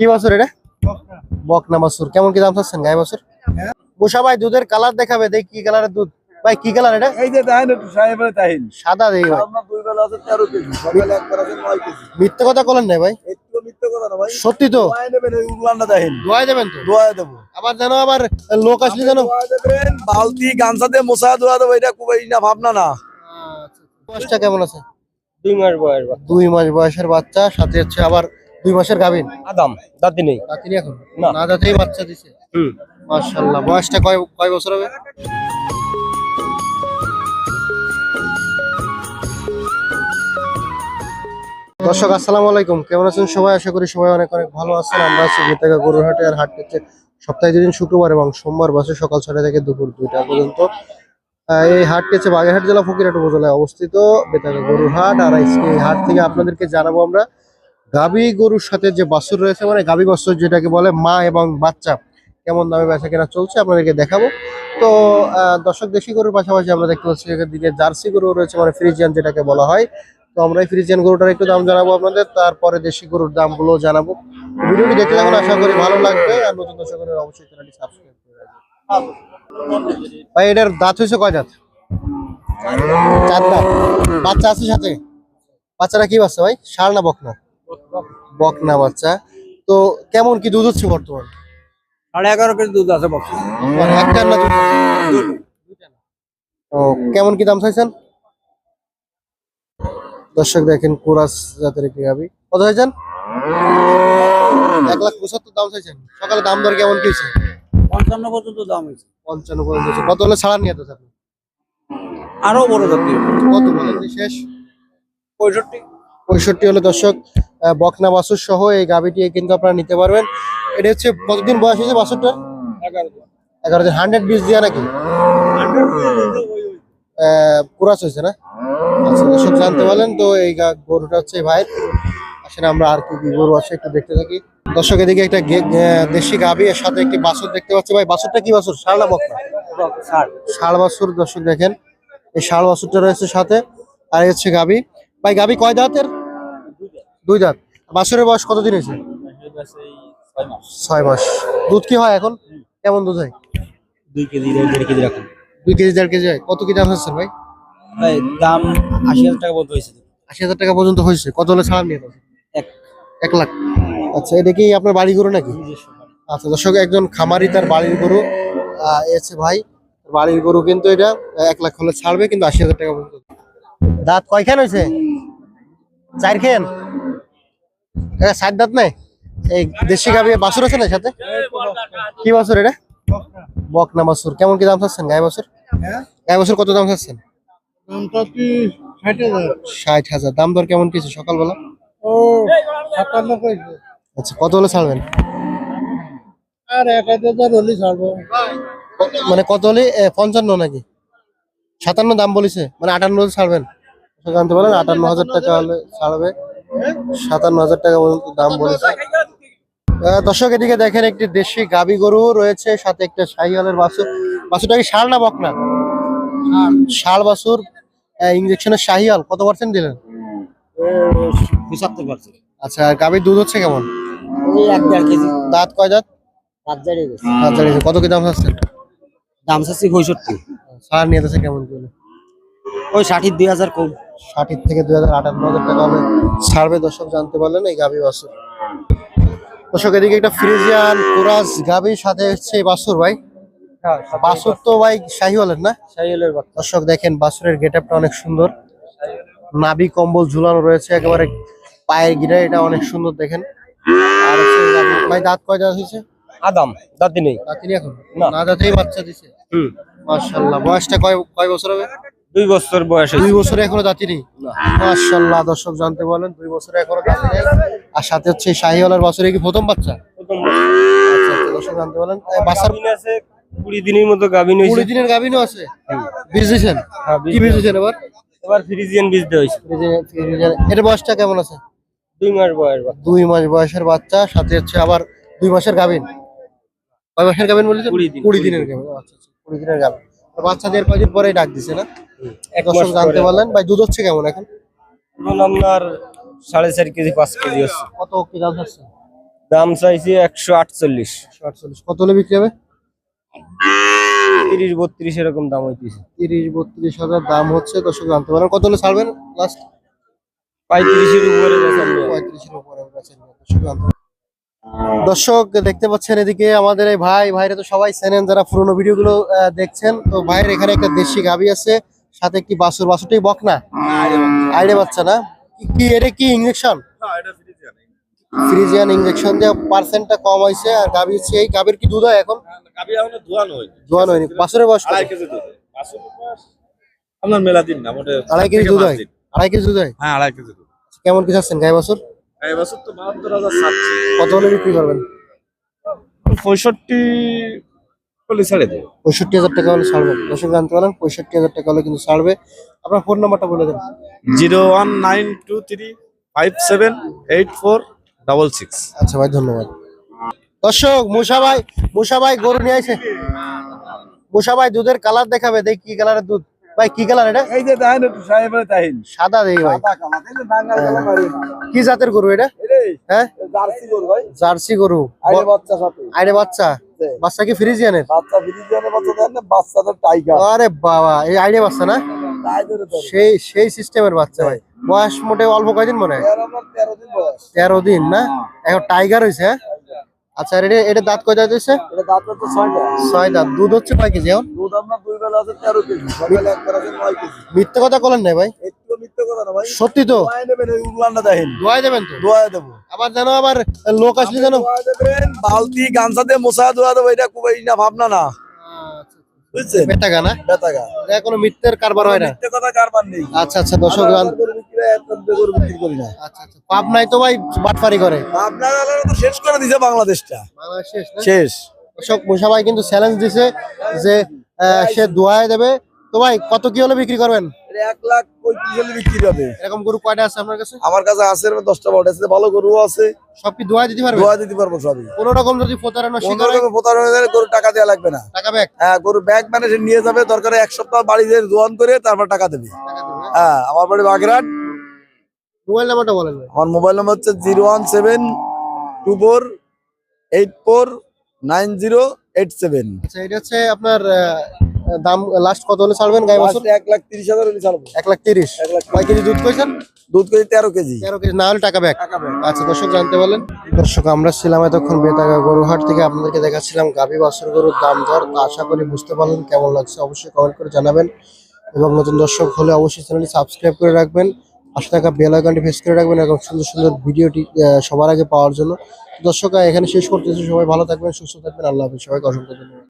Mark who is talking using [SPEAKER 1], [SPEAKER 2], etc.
[SPEAKER 1] কি বছর এটা? বকনা বাছুর। কেমন কি দাম চাচ্ছেন গায়ে বছর? মুসা ভাই দুধের কালার দেখাবে দেখ কি কালারের দুধ। ভাই কি কালার এটা?
[SPEAKER 2] এই যে তাহিন একটু সাহেবের তাহিন
[SPEAKER 1] সাদা দেই ভাই।
[SPEAKER 2] আপনার দুই বেলা আছে তেরো কেজি। সকালে একবার আছে নয় কেজি।
[SPEAKER 1] মিথ্যে কথা বলেন না ভাই।
[SPEAKER 2] একটু মিথ্যে কথা না ভাই।
[SPEAKER 1] সত্যি তো?
[SPEAKER 2] দোয়াই দেবেন এই উড়লান্ডা তাহিন
[SPEAKER 1] দোয়াই দেবেন তো?
[SPEAKER 2] দোয়াই দেবো।
[SPEAKER 1] আবার যেন আবার লোক আসলে যেন
[SPEAKER 2] দোয়াই দেবেন বালতি গামছা দিয়ে মশা দোয়া দেবো এটা খুব এই না ভাবনা না।
[SPEAKER 1] বয়সটা কেমন আছে?
[SPEAKER 3] দুই মাস বয়স
[SPEAKER 1] দুই মাস বয়সের বাচ্চা সাথে হচ্ছে আবার দুই মাসের গাভিন
[SPEAKER 3] আদাম দাঁতি নেই।
[SPEAKER 1] দাঁতিনি এখন?
[SPEAKER 3] না।
[SPEAKER 1] দাঁতেই বাচ্চা দিছে।
[SPEAKER 3] হুম।
[SPEAKER 1] মাশাআল্লাহ। বয়সটা কয় কয় বছর হবে? দর্শক আসসালামু আলাইকুম। কেমন আছেন সবাই? আশা করি সবাই অনেক অনেক ভালো আছেন। আমরা আছি বেতাগা গরুরহাটে আর হাট হচ্ছে সপ্তাহে দুদিন শুক্রবার এবং সোমবার বাসে সকাল ছটা থেকে দুপুর দুইটা পর্যন্ত। এই হাটটি হচ্ছে বাগেরহাট জেলা ফকিরহাট উপজেলায় অবস্থিত বেতাগা গরুর হাট আর এই হাট থেকে আপনাদেরকে জানাব আমরা গাবি গরুর সাথে যে বাছুর রয়েছে মানে গাবি বাছুর যেটাকে বলে মা এবং বাচ্চা, কেমন দামে বেচা কেনা চলছে আপনাদেরকে দেখাবো। তো দর্শক, দেশি গরুর পাশাপাশি আমরা দেখতে পাচ্ছি এদিকে জার্সি গরু রয়েছে মানে ফ্রিজিয়ান যেটাকে বলা হয়। তো আমরা এই ফ্রিজিয়ান গরুটার একটু দাম জানাব আপনাদের, তারপরে দেশি গরুর দামগুলো জানাব। ভিডিওটি দেখতে থাকুন, আশা করি ভালো লাগবে। আর নতুন দর্শকের অবশ্যই চ্যানেলটি সাবস্ক্রাইব করে ভাই, এটার দাঁত হয়েছে কয় দাঁত? চার দাঁত। বাচ্চা আছে সাথে? বাচ্চারা কি বাচ্চা ভাই? ষাঁড় না বকনা? বকনা বাচ্চা। তো কেমন কি দুধ হচ্ছে বর্তমান?
[SPEAKER 3] সাড়ে এগারো কেজি দুধ আছে
[SPEAKER 1] মানে একটা না ও কেমন কি দাম চাইছেন? দর্শক দেখেন কুরাস জাতের একটি গাবি। কত হয়েছেন এক লাখ পঁচাত্তর দাম চাইছেন। সকালে দাম দর কেমন কি হয়েছে?
[SPEAKER 3] পঞ্চান্ন পর্যন্ত দাম হয়েছে।
[SPEAKER 1] পঞ্চান্ন পর্যন্ত। কত হলে ছাড়া নিয়ে আপনি?
[SPEAKER 3] আরও বড় জাতীয়
[SPEAKER 1] কত বলেন? শেষ?
[SPEAKER 3] পঁয়ষট্টি।
[SPEAKER 1] পঁয়ষট্টি হলো দর্শক বকনা বাছুর সহ এই গাবিটি কিন্তু আপনারা নিতে পারবেন। এটা হচ্ছে কতদিন বয়স হয়েছে বাছুরটা
[SPEAKER 3] এগারো
[SPEAKER 1] দিন। হান্ড্রেড বিশ দিয়া নাকি? কুরাস হয়েছে না? আচ্ছা দর্শক জানতে পারলেন তো এই গরুটা হচ্ছে ভাইয়ের। আসলে আমরা আর কি কি গরু আছে একটু দেখতে থাকি। দর্শক এদিকে একটা দেশি গাবি এর সাথে একটি বাছুর দেখতে পাচ্ছি। ভাই বাছুরটা কি বাছুর? ষাড় না বকনা? ষাড়। বাছুর দর্শক দেখেন। এই ষাড় বাছুরটা রয়েছে সাথে। আর এই হচ্ছে গাবি ভাই গাবি কয় দাঁতের? দুই দাঁত। বাছুরের বয়স কতদিন হয়েছে? ছয় মাস। দুধ কি হয় এখন? কেমন দুধ হয়?
[SPEAKER 3] দুই কেজি দেড় কেজি রাখুন
[SPEAKER 1] দুই কেজি দেড় কেজি হয়। কত কি দাম হচ্ছে ভাই?
[SPEAKER 3] ভাই দাম আশি হাজার টাকা বলতে হয়েছে।
[SPEAKER 1] আশি হাজার টাকা পর্যন্ত হয়েছে। কত হলে ছাড়া নিয়ে
[SPEAKER 3] এক।
[SPEAKER 1] এক লাখ। আচ্ছা এটা কি আপনার বাড়ি গরু নাকি? আচ্ছা দর্শক একজন খামারি তার বাড়ির গরু এসে ভাই। বাড়ির গরু কিন্তু এটা এক লাখ হলে ছাড়বে কিন্তু আশি হাজার টাকা পর্যন্ত। দাঁত কয়খান হয়েছে? চার খেন এটা সাত দাঁত নাই? এই দেশি গাভি বাছুর আছে না সাথে? কি বাছুর এটা? বকনা বাছুর। কেমন কি দাম চাচ্ছেন গায়ে বাছুর? গায়ে বাছুর কত দাম চাচ্ছেন? ষাট হাজার। দাম দর কেমন কিছু সকালবেলা? আচ্ছা কত হলে ছাড়বেন?
[SPEAKER 2] আর এক হাজার হলি ছাড়বো
[SPEAKER 1] মানে কত হলে পঞ্চান্ন নাকি? সাতান্ন দাম বলেছে। মানে আটান্ন ছাড়বেন। জানতে পারেন আটান্ন হাজার টাকা হলে ছাড়বে। সাতান্ন হাজার টাকা পর্যন্ত দাম বলেছে। দর্শক এদিকে দেখেন একটি দেশি গাবি গরু রয়েছে সাথে একটা শাহিওয়ালের বাছুর। বাছুরটা কি ষাঁড় না বকনা? ষাঁড় বাছুর ইঞ্জেকশনের শাহিওয়াল কত পার্সেন্ট দিলেন?
[SPEAKER 3] পঁচাত্তর পার্সেন্ট
[SPEAKER 1] আচ্ছা গাবির দুধ হচ্ছে কেমন? দাঁত কয় দাঁত? দাঁত কত কি দাম চাচ্ছেন?
[SPEAKER 3] দাম চাচ্ছি পঁয়ষট্টি।
[SPEAKER 1] সার নিয়ে কেমন
[SPEAKER 3] ওই ষাটির দুই হাজার কম।
[SPEAKER 1] ষাটের থেকে দুই হাজার আটান্ন হাজার টাকা হবে ছাড়বে দর্শক জানতে পারলেন এই গাভী বাসুর দর্শক এদিকে একটা ফ্রিজিয়ান কোরাস গাভীর সাথে হচ্ছে এই বাছুর ভাই। বাসুর তো ভাই শাহিওয়ালের না? দর্শক দেখেন বাছুরের গেট অনেক সুন্দর। নাভি কম্বল ঝুলানো রয়েছে একেবারে পায়ের গিরা এটা অনেক সুন্দর দেখেন। আর ভাই দাঁত কয় দাঁত হয়েছে?
[SPEAKER 3] আদাম দাঁতি নেই।
[SPEAKER 1] দাঁতিনি এখন?
[SPEAKER 3] না।
[SPEAKER 1] দাঁতেই বাচ্চা দিছে।
[SPEAKER 3] হুম।
[SPEAKER 1] মাশাল্লাহ বয়সটা কয় কয় বছর হবে?
[SPEAKER 3] দুই বছর বয়স
[SPEAKER 1] দুই বছরে এখনও দাঁতি নেই। মাশাল্লাহ দর্শক জানতে পারলেন দুই বছরে এখনও দাঁতি নেই। আর সাথে হচ্ছে শাহিওয়ালার বছরে কি প্রথম বাচ্চা? আচ্ছা আচ্ছা দর্শক জানতে এই বাচ্চার
[SPEAKER 3] আছে কুড়ি দিনের মতো গাভিন
[SPEAKER 1] কুড়ি
[SPEAKER 3] হয়েছে
[SPEAKER 1] দিনের গাভিনও আছে? বীজ দিয়েছেন
[SPEAKER 3] হ্যাঁ,
[SPEAKER 1] কি বীজ দিয়েছেন এবার?
[SPEAKER 3] এবার ফ্রিজিয়ান বীজ দেওয়া হয়েছে।
[SPEAKER 1] এর বয়সটা কেমন আছে?
[SPEAKER 3] দুই মাস বয়স বাচ্চা।
[SPEAKER 1] দুই মাস বয়সের বাচ্চা সাথে হচ্ছে আবার দুই মাসের গাভিন। কয় মাসের গাভিন বলেছেন?
[SPEAKER 3] কুড়ি দিন।
[SPEAKER 1] কুড়ি দিনের গাভিন। আচ্ছা আচ্ছা কুড়ি দিনের গাভিন। তো বাচ্চাদের কয়দিন পরেই ডাক দিছে না?
[SPEAKER 3] এক
[SPEAKER 1] দর্শক জানতে পারলেন। ভাই দুধ হচ্ছে কেমন এখন?
[SPEAKER 3] এখন আপনার সাড়ে চার কেজি পাঁচ কেজি হচ্ছে।
[SPEAKER 1] কত কি দাম হচ্ছে?
[SPEAKER 3] দাম চাইছি একশো আটচল্লিশ।
[SPEAKER 1] আটচল্লিশ। কত হলে বিক্রি হবে?
[SPEAKER 3] তিরিশ বত্রিশ এরকম দাম হইতেছে।
[SPEAKER 1] তিরিশ বত্রিশ হাজার দাম হচ্ছে দর্শক জানতে পারেন কত হলে ছাড়বেন লাস্ট
[SPEAKER 3] পঁয়ত্রিশের উপরে।
[SPEAKER 1] পঁয়ত্রিশের উপরে দর্শক জানতে। দর্শক দেখতে পাচ্ছেন এদিকে আমাদের এই ভাই ভাইরা তো সবাই চেনেন যারা পুরোনো ভিডিও গুলো দেখছেন। তো ভাইয়ের এখানে একটা দেশি গাবি আছে সাথে একটি বাসুর। বাসুরটি বক না আইডে বাচ্চা না? কি- এটা কি ইঞ্জেকশন ফ্রিজিয়ান ইঞ্জেকশন দিয়ে পার্সেন্টটা কম হয়েছে আর গাবি হচ্ছে এই গাবির কি দুধ হয় এখন?
[SPEAKER 4] গাবি এখনও ধোয়ানো হয়নি।
[SPEAKER 1] বাসুরের বয়স
[SPEAKER 4] আড়াই কেজি দুধ বাছুর বয়স আপনার মেলা দিন না মোটে
[SPEAKER 1] আড়াই কেজি দুধ হয়? আড়াই কেজি দুধ হয়?
[SPEAKER 4] হ্যাঁ আড়াই কেজি দুধ।
[SPEAKER 1] কেমন কি আছেন গাই বাসুর?
[SPEAKER 4] এই তো বাহাত্তর হাজার
[SPEAKER 1] কত হলে বিক্রি করবেন?
[SPEAKER 4] পঁয়ষট্টি চল্লিশ ছাড়ে দেবো।
[SPEAKER 1] পঁয়ষট্টি হাজার টাকা হলে দর্শক জানতে পারেন পঁয়ষট্টি হাজার টাকা হলে কিন্তু ছাড়বে। আপনার ফোন নাম্বারটা বলে দেন।
[SPEAKER 4] Zero one nine two three five seven eight four double six.
[SPEAKER 1] আচ্ছা ভাই ধন্যবাদ। দর্শক মুসা ভাই মুসা ভাই গরু নিয়ে আসে মুসা ভাই দুধের কালার দেখাবে দেখ কি কালারের দুধ। ভাই কি কালার এটা?
[SPEAKER 2] এই যে দেখেন একটু সাহেবের দেখেন
[SPEAKER 1] সাদা দেখি ভাই।
[SPEAKER 2] সাদা কালার এই যে বাঙ্গাল কালার মারি না
[SPEAKER 1] কি জাতের গরু এটা? হ্যাঁ?
[SPEAKER 2] জার্সি গরু ভাই।
[SPEAKER 1] জার্সি গরু।
[SPEAKER 2] আইলে বাচ্চা সাথে।
[SPEAKER 1] আইরে বাচ্চা? বাচ্চা কি ফ্রিজিয়ানের?
[SPEAKER 2] বাচ্চা ফিরিজিয়ানের বাচ্চা দেন না বাচ্চাদের টাইগার
[SPEAKER 1] আরে বাবা এই আইরে বাচ্চা না? সেই সেই সিস্টেমের বাচ্চা ভাই। বয়স মোটে অল্প কয়দিন মনে হয়?
[SPEAKER 2] তেরো দিন বয়স।
[SPEAKER 1] তেরো দিন না? এখন টাইগার হয়েছে হ্যাঁ? আচ্ছা এটা এটা দাঁত কয় দাঁত হয়েছে?
[SPEAKER 2] এটা দাঁত তো ছয়টা।
[SPEAKER 1] ছয় দাঁত। দুধ হচ্ছে কয় কেজি এখন?
[SPEAKER 2] দুধ আপনার দুই বেলা আছে তেরো কেজি সকালে একবার আছে 9 কেজি।
[SPEAKER 1] মিথ্যে কথা বলেন না ভাই।
[SPEAKER 2] একটু মিথ্যে কথা না ভাই।
[SPEAKER 1] সত্যি তো?
[SPEAKER 2] দোয়া দেবেন দেখেন।
[SPEAKER 1] দোয়া দেবেন তো?
[SPEAKER 2] দোয়া দেবো।
[SPEAKER 1] আবার যেন আবার লোক আসলে যেন
[SPEAKER 2] দোয়া দেবেন বালতি গামছা দিয়ে মোছা দোয়া দেবো এটা খুব এই না ভাবনা না। বুঝছেন?
[SPEAKER 1] বেটা গানা
[SPEAKER 2] বেতাগা
[SPEAKER 1] এটা কোনো মিথ্যের কারবার হয় না?
[SPEAKER 2] মিথ্যে কথা কারবার নেই।
[SPEAKER 1] আচ্ছা আচ্ছা দর্শক
[SPEAKER 2] বিক্রি করি না
[SPEAKER 1] আচ্ছা আচ্ছা। তো ভাই করে।
[SPEAKER 2] তো শেষ করে বাংলাদেশটা।
[SPEAKER 1] শেষ না?
[SPEAKER 2] শেষ।
[SPEAKER 1] দর্শক মুসা ভাই কিন্তু চ্যালেঞ্জ দিছে যে সে দোয়ায় দেবে। তো ভাই কত কি হলে বিক্রি করবেন?
[SPEAKER 2] এটা এক লাখ পঁয়ত্রিশ হলে বিক্রি হবে।
[SPEAKER 1] এরকম গরু কয়টা আছে আপনার কাছে?
[SPEAKER 2] আমার কাছে আছে দশটা বারোটা আছে। ভালো গরু আছে।
[SPEAKER 1] সব কি দিতে পারবে
[SPEAKER 2] দোয়া দিতে পারব সবই।
[SPEAKER 1] কোন রকম যদি প্রতারণা শিকার হয়,
[SPEAKER 2] প্রতারণা হলে গরু টাকা দেওয়া লাগবে না।
[SPEAKER 1] টাকা
[SPEAKER 2] হ্যাঁ গরু ব্যাগ মানে সে নিয়ে যাবে দরকার এক সপ্তাহ বাড়ি যেয়ে দোয়ান করে তারপর টাকা দেবে। হ্যাঁ? আমার বাড়ি
[SPEAKER 1] মোবাইল নাম্বারটা বলেন ভাই।
[SPEAKER 2] আমার মোবাইল নাম্বার হচ্ছে zero one seven two four eight four nine zero eight seven.
[SPEAKER 1] আচ্ছা এটা হচ্ছে আপনার দাম লাস্ট কত হলে ছাড়বেন গাই বছর?
[SPEAKER 2] এক লাখ তিরিশ হাজার হলে ছাড়বো।
[SPEAKER 1] এক লাখ তিরিশ। কয় কেজি দুধ কইছেন?
[SPEAKER 2] দুধ কেজি তেরো কেজি।
[SPEAKER 1] তেরো কেজি। না হলে টাকা ব্যাক।
[SPEAKER 2] ব্যাগ
[SPEAKER 1] আচ্ছা দর্শক জানতে পারলেন? দর্শক আমরা ছিলাম এতক্ষণ বেতাগা গরুহাট থেকে। আপনাদেরকে দেখাচ্ছিলাম গাভী বাছুর গরুর দাম দর। আশা করি বুঝতে পারলেন কেমন লাগছে। অবশ্যই কমেন্ট করে জানাবেন। এবং নতুন দর্শক হলে অবশ্যই চ্যানেলটি সাবস্ক্রাইব করে রাখবেন। পাশে থাকা বেল আইকনটি প্রেস করে রাখবেন এবং সুন্দর সুন্দর ভিডিওটি সবার আগে পাওয়ার জন্য। দর্শক এখানে শেষ করতেছি। সবাই ভালো থাকবেন সুস্থ থাকবেন। আল্লাহ হাফিজ। সবাইকে অসংখ্য ধন্যবাদ।